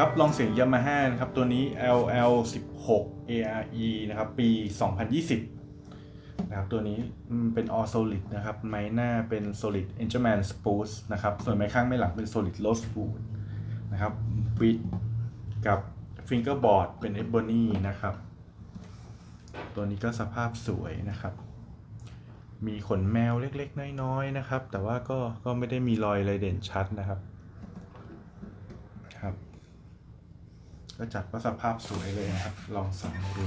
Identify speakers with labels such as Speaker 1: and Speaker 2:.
Speaker 1: ครับลองเสียง Yamaha นะครับ ตัวนี้ LL 16 ARE นะครับ ปี 2020 นะครับ ตัวนี้เป็น all solid นะครับ ไม้หน้าเป็น solid Angelman spruce นะครับ ส่วนไม้ข้างไม้หลังเป็น solid rosewood นะครับ วิดกับ fingerboard เป็น ebony นะครับ ตัวนี้ก็สภาพสวยนะครับ มีขนแมวเล็กๆ น้อยๆ นะครับ แต่ว่าก็ก็ไม่ได้มีรอยอะไรเด่นชัดนะครับ ก็จัดว่าสภาพสวยเลยนะครับ ลองส่องดู